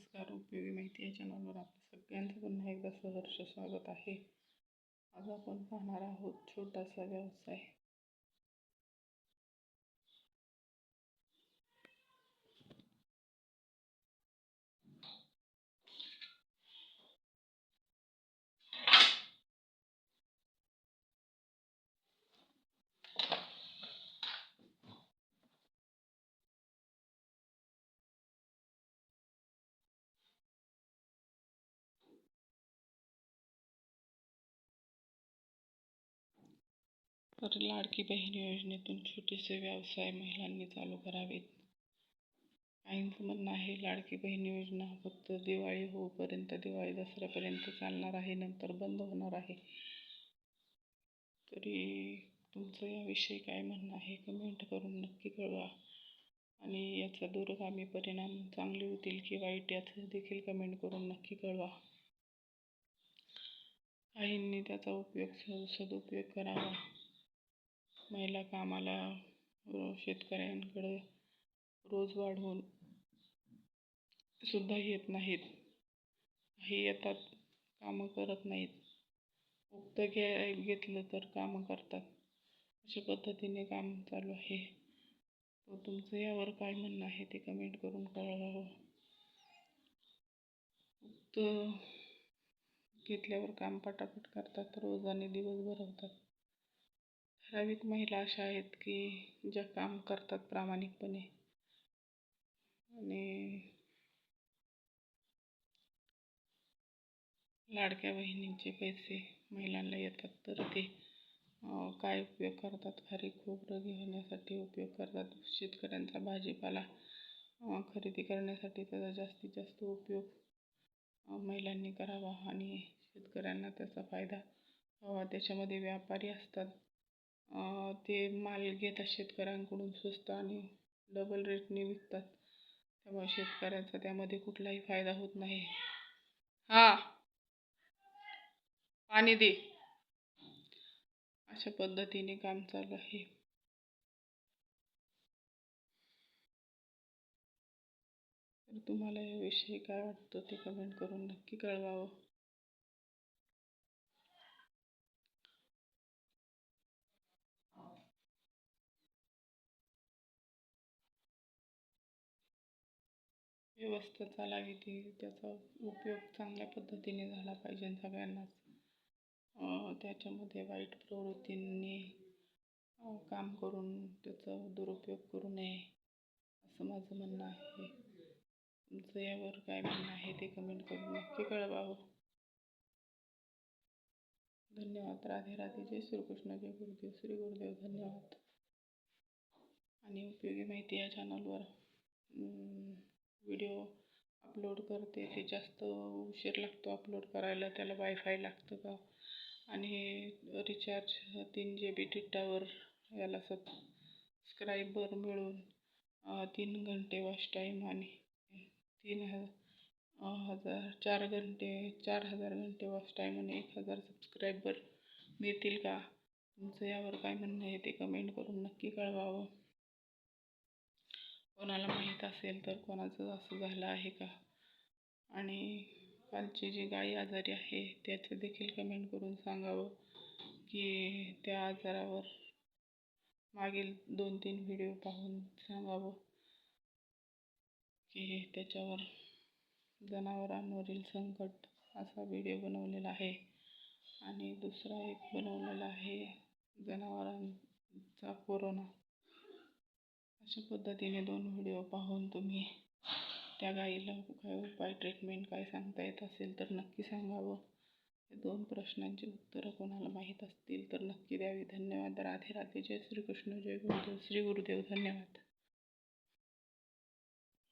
नमस्कार उपयोगी माहिती या चॅनलवर आपलं सगळ्यांचं पुन्हा एकदा सहर्ष स्वागत आहे. आज आपण पाहणार आहोत छोटासा व्यवसाय. तर लाडकी बहीण योजनेतून छोटेसे व्यवसाय महिलांनी चालू करावेत. आईंचं म्हणणं आहे लाडकी बहीण योजना फक्त दिवाळी होऊपर्यंत दिवाळी दसऱ्यापर्यंत चालणार आहे नंतर बंद होणार आहे. तरी तुमचं याविषयी काय म्हणणं आहे कमेंट करून नक्की कळवा. आणि याचा दूरगामी परिणाम चांगले होतील की वाईट याचं देखील कमेंट करून नक्की कळवा. काहींनी त्याचा उपयोग सदुपयोग करावा. महिला कामाला शेतकऱ्यांकडे रोज वाढवून सुद्धा येत नाहीत. काही येतात कामं करत नाहीत. उक्त घे घेतलं तर कामं करतात. अशा पद्धतीने काम चालू आहे. तो तुमचं यावर काय म्हणणं आहे ते कमेंट करून कळवावं. उक्त घेतल्यावर काम पटापट करतात रोज आणि दिवस भरवतात ठराविक महिला अशा आहेत की ज्या काम करतात प्रामाणिकपणे. आणि लाडक्या बहिणींचे पैसे महिलांना येतात तर ते काय उपयोग करतात? खरी खोबरं घेण्यासाठी उपयोग करतात. शेतकऱ्यांचा भाजीपाला खरेदी करण्यासाठी त्याचा जास्तीत जास्त उपयोग महिलांनी करावा आणि शेतकऱ्यांना त्याचा फायदा व्हावा. त्याच्यामध्ये व्यापारी असतात. ते माल घेतात शेतकऱ्यांकडून स्वस्त आणि डबल रेटने विकतात. त्यामुळे शेतकऱ्याचा त्यामध्ये कुठलाही फायदा होत नाही. हां. पाणी दे. अशा पद्धतीने काम चालू आहे. तर तुम्हाला याविषयी काय वाटतं ते कमेंट करून नक्की कळवावं. व्यवस्था चालावी ती त्याचा उपयोग चांगल्या पद्धतीने झाला पाहिजे सगळ्यांनाच. त्याच्यामध्ये वाईट प्रवृत्तींनी काम करून त्याचा दुरुपयोग करू नये असं माझं म्हणणं आहे. तुमचं यावर काय म्हणणं आहे ते कमेंट करून नक्की कळवावं हो. धन्यवाद. राधे राधे. जय श्रीकृष्ण. जय गुरुदेव. श्री गुरुदेव धन्यवाद. आणि उपयोगी माहिती या चॅनलवर व्हिडिओ अपलोड करते. ते जास्त उशीर लागतो अपलोड करायला. त्याला वायफाय लागतं का? आणि रिचार्ज तीन जी बी डेटावर याला सबस्क्रायबर मिळून तीन घंटे वॉच टाईम आणि तीन ह हजार चार घंटे चार हजार घंटे वॉच टाईम आणि एक हजार सबस्क्रायबर मिळतील का? तुमचं यावर काय म्हणणं आहे ते कमेंट करून नक्की कळवावं. कोणाला माहीत असेल तर कोणाचं असं झालं आहे का? आणि कालची जी गाई आजारी आहे त्याचं देखील कमेंट करून सांगावं की त्या आजारावर मागील दोन तीन व्हिडिओ पाहून सांगावं की त्याच्यावर जनावरांवरील संकट असा व्हिडिओ बनवलेला आहे. आणि दुसरा एक बनवलेला आहे जनावरांचा कोरोना अशा पद्धतीने दोन व्हिडिओ पाहून तुम्ही त्या गाईला काय उपाय ट्रीटमेंट काय सांगता येत असेल तर नक्की सांगावं. दोन प्रश्नांची उत्तरं कोणाला माहीत असतील तर नक्की द्यावी. धन्यवाद. राधे राधे. जय श्रीकृष्ण. जय गुरुदेव. श्री गुरुदेव धन्यवाद.